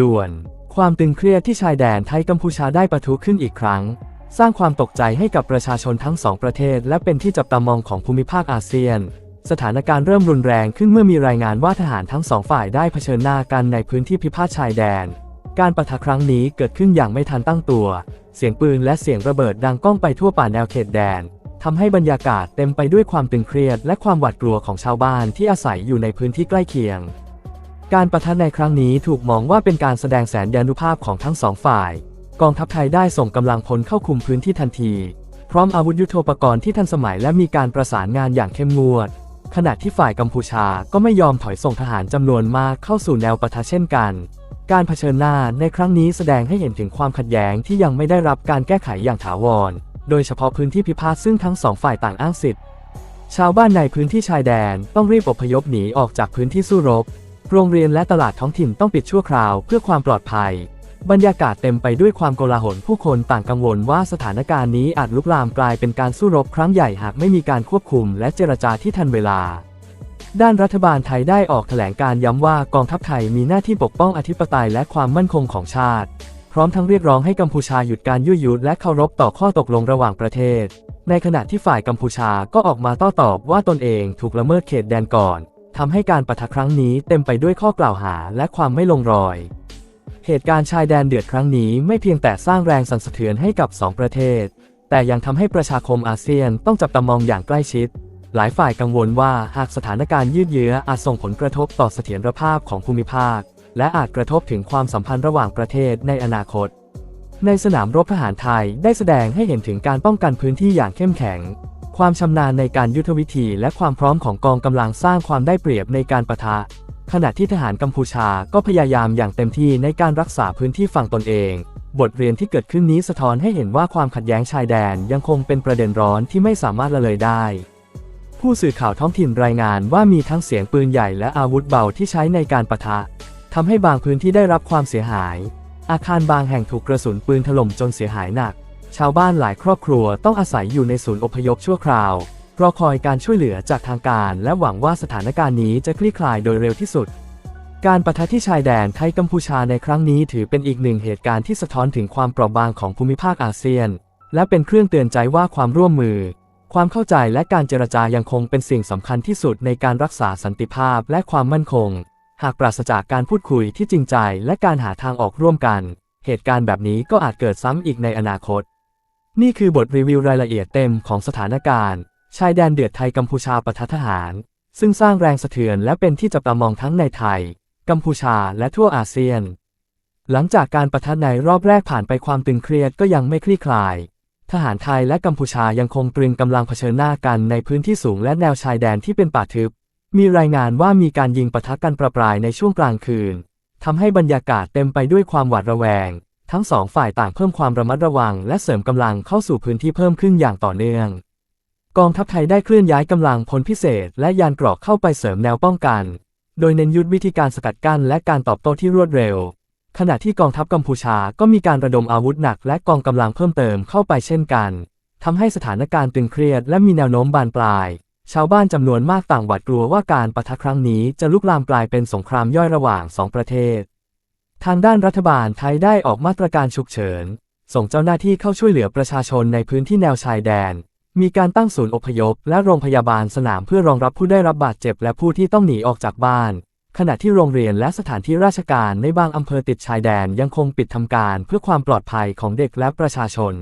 ด่วน ความตึงเครียดที่ชายแดนไทยกัมพูชาได้ปะทุขึ้นอีกครั้ง สร้างความตกใจให้กับประชาชนทั้งสองประเทศ และเป็นที่จับตามองของภูมิภาคอาเซียน สถานการณ์เริ่มรุนแรงขึ้นเมื่อมีรายงานว่าทหารทั้งสองฝ่ายได้เผชิญหน้ากันในพื้นที่พิพาทชายแดน การปะทะครั้งนี้เกิดขึ้นอย่างไม่ทันตั้งตัว เสียงปืนและเสียงระเบิดดังก้องไปทั่วป่าแนวเขตแดนทำให้บรรยากาศเต็มไปด้วยความตึงเครียดและความหวาดกลัวของชาวบ้านที่อาศัยอยู่ในพื้นที่ใกล้เคียง การประทะในครั้งนี้ถูกมองว่าเป็นการแสดงแสนยานุภาพของทั้งสองฝ่าย กองทัพไทยได้ส่งกำลังพลเข้าคุมพื้นที่ทันที พร้อมอาวุธยุโทโธปกรณ์ที่ทันสมัยและมีการประสานงานอย่างเข้มงวด ขณะที่ฝ่ายกัมพูชาก็ไม่ยอมถอยส่งทหารจำนวนมากเข้าสู่แนวปะทะเช่นกัน การเผชิญหน้าในครั้งนี้แสดงให้เห็นถึงความขัดแย้งที่ยังไม่ได้รับการแก้ไขอย่างถาวร โดยเฉพาะพื้นที่พิพาทซึ่งทั้งสองฝ่ายต่างอ้างสิทธิ์ชาวบ้านในพื้นที่ชายแดนต้องรีบอพยพหนีออกจากพื้นที่สู้รบ โรงเรียนและตลาดท้องถิ่นต้องปิดชั่วคราวเพื่อความปลอดภัย บรรยากาศเต็มไปด้วยความโกลาหลผู้คนต่างกังวลว่าสถานการณ์นี้อาจลุกลามกลายเป็นการสู้รบครั้งใหญ่หากไม่มีการควบคุมและเจรจาที่ทันเวลา ด้านรัฐบาลไทยได้ออกแถลงการย้ำว่ากองทัพไทยมีหน้าที่ปกป้องอธิปไตยและความมั่นคงของชาติ พร้อมทั้งเรียกร้องให้กัมพูชาหยุดการยั่วยุและเคารพต่อข้อตกลงระหว่างประเทศ ในขณะที่ฝ่ายกัมพูชาก็ออกมาต้อตอบว่าตนเองถูกละเมิดเขตแดนก่อน ทำให้การปะทะครั้งนี้เต็มไปด้วยข้อกล่าวหาและความไม่ลงรอย เหตุการณ์ชายแดนเดือดครั้งนี้ไม่เพียงแต่สร้างแรงสั่นสะเทือนให้กับสองประเทศ แต่ยังทำให้ประชาคมอาเซียนต้องจับตามองอย่างใกล้ชิด หลายฝ่ายกังวลว่าหากสถานการณ์ยืดเยื้ออาจส่งผลกระทบต่อเสถียรภาพของภูมิภาค และอาจกระทบถึงความสัมพันธ์ระหว่างประเทศในอนาคต ในสนามรบทหารไทยได้แสดงให้เห็นถึงการป้องกันพื้นที่อย่างเข้มแข็ง ความชำนาญในการยุทธวิธีและความพร้อมของกองกำลังสร้างความได้เปรียบในการปะทะ ขณะที่ทหารกัมพูชาก็พยายามอย่างเต็มที่ในการรักษาพื้นที่ฝั่งตนเอง บทเรียนที่เกิดขึ้นนี้สะท้อนให้เห็นว่าความขัดแย้งชายแดนยังคงเป็นประเด็นร้อนที่ไม่สามารถละเลยได้ ผู้สื่อข่าวท้องถิ่นรายงานว่ามีทั้งเสียงปืนใหญ่และอาวุธเบาที่ใช้ในการปะทะทำให้บางพื้นที่ได้รับความเสียหาย อาคารบางแห่งถูกกระสุนปืนถล่มจนเสียหายหนัก ชาวบ้านหลายครอบครัวต้องอาศัยอยู่ในศูนย์อพยพชั่วคราวรอคอยการช่วยเหลือจากทางการ และหวังว่าสถานการณ์นี้จะคลี่คลายโดยเร็วที่สุด การประทะที่ชายแดนไทยกัมพูชาในครั้งนี้ถือเป็นอีกหนึ่งเหตุการณ์ที่สะท้อนถึงความเปราะบางของภูมิภาคอาเซียน และเป็นเครื่องเตือนใจว่าความร่วมมือ ความเข้าใจและการเจรจายังคงเป็นสิ่งสำคัญที่สุดในการรักษาสันติภาพและความมั่นคง หากปราศจากการพูดคุยที่จริงใจ และการหาทางออกร่วมกัน เหตุการณ์แบบนี้ก็อาจเกิดซ้ำอีกในอนาคต นี่คือบทรีวิวรายละเอียดเต็มของสถานการณ์ ชายแดนเดือดไทยกัมพูชาปะทะทหาร ซึ่งสร้างแรงสะเทือนและเป็นที่จับตามองทั้งในไทย กัมพูชาและทั่วอาเซียน หลังจากการประทะในรอบแรกผ่านไปความตึงเครียดก็ยังไม่คลี่คลาย ทหารไทยและกัมพูชายังคงตรึงกำลังเผชิญหน้ากันในพื้นที่สูงและแนวชายแดนที่เป็นป่าทึบ มีรายงานว่ามีการยิงปะทะกันประปรายในช่วงกลางคืนทำให้บรรยากาศเต็มไปด้วยความหวาดระแวง ทั้งสองฝ่ายต่างเพิ่มความระมัดระวัง และเสริมกำลังเข้าสู่พื้นที่เพิ่มขึ้นอย่างต่อเนื่อง กองทัพไทยได้เคลื่อนย้ายกำลังพลพิเศษ และยานเกราะเข้าไปเสริมแนวป้องกัน โดยเน้นยุทธวิธีการสกัดกั้นและการตอบโต้ที่รวดเร็ว ขณะที่กองทัพกัมพูชาก็มีการระดมอาวุธหนัก และกองกำลังเพิ่มเติมเข้าไปเช่นกันทำให้สถานการณ์ตึงเครียด และมีแนวโน้มบานปลาย ชาวบ้านจำนวนมากต่างหวาดกลัวว่าการปะทะครั้งนี้จะลุกลามกลายเป็นสงครามย่อยระหว่างสองประเทศ ทางด้านรัฐบาลไทยได้ออกมาตรการฉุกเฉิน ส่งเจ้าหน้าที่เข้าช่วยเหลือประชาชนในพื้นที่แนวชายแดน มีการตั้งศูนย์อพยพ และโรงพยาบาลสนามเพื่อรองรับผู้ได้รับบาดเจ็บและผู้ที่ต้องหนีออกจากบ้าน ขณะที่โรงเรียนและสถานที่ราชการในบางอำเภอติดชายแดนยังคงปิดทำการเพื่อความปลอดภัยของเด็กและประชาชน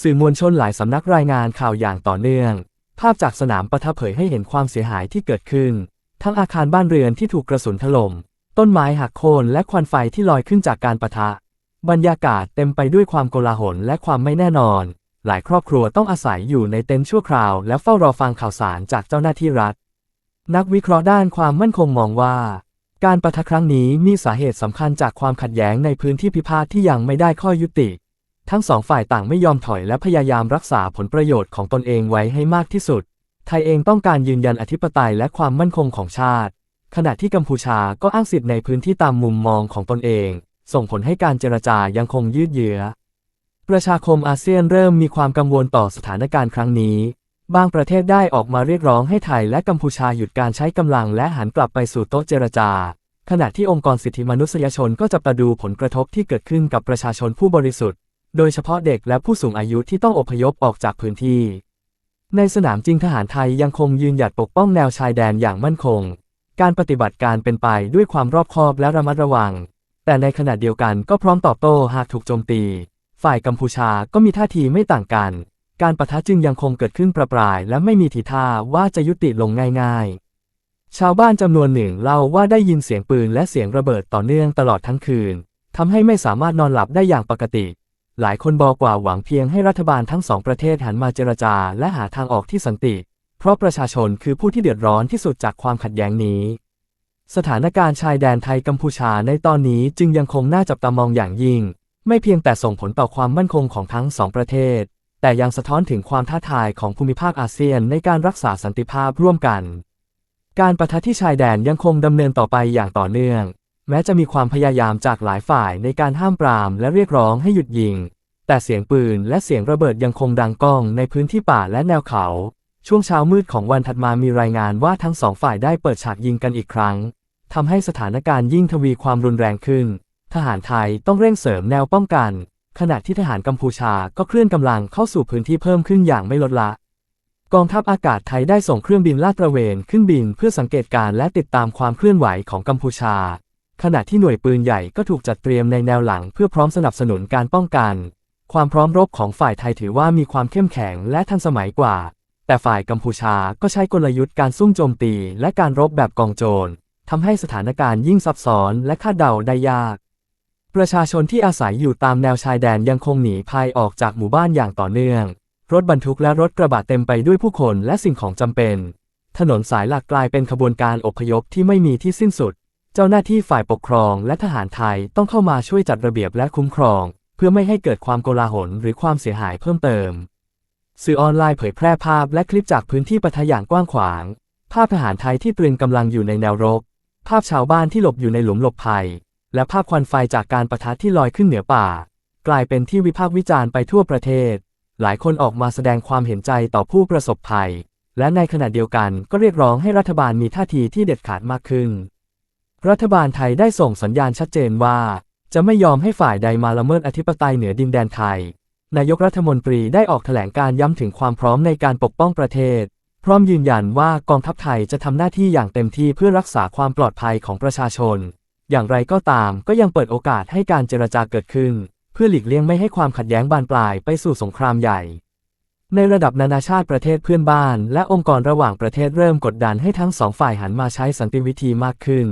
สื่อมวลชนหลายสำนักรายงานข่าวอย่างต่อเนื่อง ภาพจากสนามประทับเผยให้เห็นความเสียหายที่เกิดขึ้น ทั้งอาคารบ้านเรือนที่ถูกกระสุนถล่ม ต้นไม้หักโค่นและควันไฟที่ลอยขึ้นจากการปะทะ บรรยากาศเต็มไปด้วยความโกลาหลและความไม่แน่นอน หลายครอบครัวต้องอาศัยอยู่ในเต็นท์ชั่วคราว และเฝ้ารอฟังข่าวสารจากเจ้าหน้าที่รัฐ นักวิเคราะห์ด้านความมั่นคงมองว่า การปะทะครั้งนี้มีสาเหตุสำคัญจากความขัดแย้งในพื้นที่พิพาทที่ยังไม่ได้ข้อยุติ ทั้งสองฝ่ายต่างไม่ยอมถอยและพยายามรักษาผลประโยชน์ของตนเองไว้ให้มากที่สุด ไทยเองต้องการยืนยันอธิปไตยและความมั่นคงของชาติ ขณะที่กัมพูชาก็อ้างสิทธิ์ในพื้นที่ตามมุมมองของตนเอง ส่งผลให้การเจรจายังคงยืดเยื้อ ประชาคมอาเซียนเริ่มมีความกังวลต่อสถานการณ์ครั้งนี้ บางประเทศได้ออกมาเรียกร้องให้ไทยและกัมพูชาหยุดการใช้กำลังและหันกลับไปสู่โต๊ะเจรจา ขณะที่องค์กรสิทธิมนุษยชนก็จะประดูผลกระทบที่เกิดขึ้นกับประชาชนผู้บริสุทธิ์ โดยเฉพาะเด็กและผู้สูงอายุที่ต้องอพยพออกจากพื้นที่ ในสนามจริงทหารไทยยังคงยืนหยัดปกป้องแนวชายแดนอย่างมั่นคง การปฏิบัติการเป็นไปด้วยความรอบคอบและระมัดระวัง แต่ในขณะเดียวกันก็พร้อมตอบโต้หากถูกโจมตี ฝ่ายกัมพูชาก็มีท่าทีไม่ต่างกัน การประทะจึงยังคงเกิดขึ้นประปราย และไม่มีทีท่าว่าจะยุติลงง่าย ๆ ชาวบ้านจำนวนหนึ่งเล่าว่าได้ยินเสียงปืนและเสียงระเบิดต่อเนื่องตลอดทั้งคืนทำให้ไม่สามารถนอนหลับได้อย่างปกติ หลายคนบอกว่าหวังเพียงให้รัฐบาลทั้งสองประเทศหันมาเจรจาและหาทางออกที่สันติ เพราะประชาชนคือผู้ที่เดือดร้อนที่สุดจากความขัดแย้งนี้ สถานการณ์ชายแดนไทยกัมพูชาในตอนนี้จึงยังคงน่าจับตามองอย่างยิ่ง ไม่เพียงแต่ส่งผลต่อความมั่นคงของทั้งสองประเทศ แต่ยังสะท้อนถึงความท้าทายของภูมิภาคอาเซียนในการรักษาสันติภาพร่วมกัน การประทะที่ชายแดนยังคงดำเนินต่อไปอย่างต่อเนื่อง แม้จะมีความพยายามจากหลายฝ่ายในการห้ามปรามและเรียกร้องให้หยุดยิง แต่เสียงปืนและเสียงระเบิดยังคงดังก้องในพื้นที่ป่าและแนวเขา ช่วงเช้ามืดของวันถัดมามีรายงานว่าทั้งสองฝ่ายได้เปิดฉากยิงกันอีกครั้งทำให้สถานการณ์ยิ่งทวีความรุนแรงขึ้น ทหารไทยต้องเร่งเสริมแนวป้องกัน ขณะที่ทหารกัมพูชาก็เคลื่อนกำลังเข้าสู่พื้นที่เพิ่มขึ้นอย่างไม่ลดละ กองทัพอากาศไทยได้ส่งเครื่องบินลาดตระเวนขึ้นบินเพื่อสังเกตการณ์และติดตามความเคลื่อนไหวของกัมพูชา ขณะที่หน่วยปืนใหญ่ก็ถูกจัดเตรียมในแนวหลังเพื่อพร้อมสนับสนุนการป้องกัน ความพร้อมรบของฝ่ายไทยถือว่ามีความเข้มแข็งและทันสมัยกว่า แต่ฝ่ายกัมพูชาก็ใช้กลยุทธ์การซุ่มโจมตีและการรบแบบกองโจรทำให้สถานการณ์ยิ่งซับซ้อนและคาดเดาได้ยาก ประชาชนที่อาศัยอยู่ตามแนวชายแดนยังคงหนีภัยออกจากหมู่บ้านอย่างต่อเนื่อง รถบรรทุกและรถกระบะเต็มไปด้วยผู้คนและสิ่งของจำเป็น ถนนสายหลักกลายเป็นขบวนการอพยพที่ไม่มีที่สิ้นสุด เจ้าหน้าที่ฝ่ายปกครองและทหารไทยต้องเข้ามาช่วยจัดระเบียบและคุ้มครอง เพื่อไม่ให้เกิดความโกลาหลหรือความเสียหายเพิ่มเติม สื่อออนไลน์เผยแพร่ภาพและคลิปจากพื้นที่ปะทะอย่างกว้างขวาง ภาพทหารไทยที่ตรึงกำลังอยู่ในแนวรบ ภาพชาวบ้านที่หลบอยู่ในหลุมหลบภัย และภาพควันไฟจากการประทะที่ลอยขึ้นเหนือป่า กลายเป็นที่วิพากษ์วิจารณ์ไปทั่วประเทศ หลายคนออกมาแสดงความเห็นใจต่อผู้ประสบภัย และในขณะเดียวกันก็เรียกร้องให้รัฐบาลมีท่าทีที่เด็ดขาดมากขึ้น รัฐบาลไทยได้ส่งสัญญาณชัดเจนว่า จะไม่ยอมให้ฝ่ายใดมาละเมิดอธิปไตยเหนือดินแดนไทย นายกรัฐมนตรีได้ออกแถลงการย้ำถึงความพร้อมในการปกป้องประเทศ พร้อมยืนยันว่ากองทัพไทยจะทำหน้าที่อย่างเต็มที่เพื่อรักษาความปลอดภัยของประชาชน อย่างไรก็ตามก็ยังเปิดโอกาสให้การเจรจาเกิดขึ้น เพื่อหลีกเลี่ยงไม่ให้ความขัดแย้งบานปลายไปสู่สงครามใหญ่ ในระดับนานาชาติประเทศเพื่อนบ้าน และองค์กรระหว่างประเทศเริ่มกดดันให้ทั้งสองฝ่ายหันมาใช้สันติวิธีมากขึ้น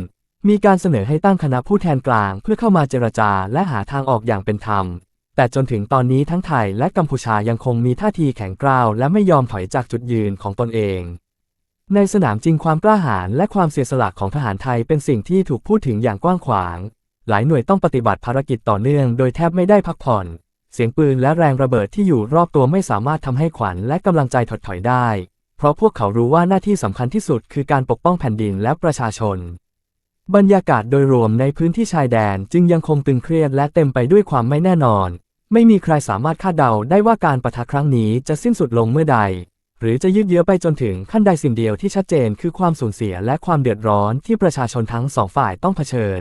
มีการเสนอให้ตั้งคณะผู้แทนกลาง เพื่อเข้ามาเจรจาและหาทางออกอย่างเป็นธรรม แต่จนถึงตอนนี้ทั้งไทยและกัมพูชายังคงมีท่าทีแข็งกร้าวและไม่ยอมถอยจากจุดยืนของตนเอง ในสนามจริงความกล้าหาญและความเสียสละของทหารไทยเป็นสิ่งที่ถูกพูดถึงอย่างกว้างขวาง หลายหน่วยต้องปฏิบัติภารกิจต่อเนื่องโดยแทบไม่ได้พักผ่อน เสียงปืนและแรงระเบิดที่อยู่รอบตัวไม่สามารถทำให้ขวัญและกำลังใจถดถอยได้ เพราะพวกเขารู้ว่าหน้าที่สำคัญที่สุดคือการปกป้องแผ่นดินและประชาชนบรรยากาศโดยรวมในพื้นที่ชายแดนจึงยังคงตึงเครียดและเต็มไปด้วยความไม่แน่นอน ไม่มีใครสามารถคาดเดาได้ว่าการประทะครั้งนี้จะสิ้นสุดลงเมื่อใด หรือจะยืดเยื้อไปจนถึงขั้นใดสิ่งเดียวที่ชัดเจนคือความสูญเสียและความเดือดร้อนที่ประชาชนทั้งสองฝ่ายต้องเผชิญ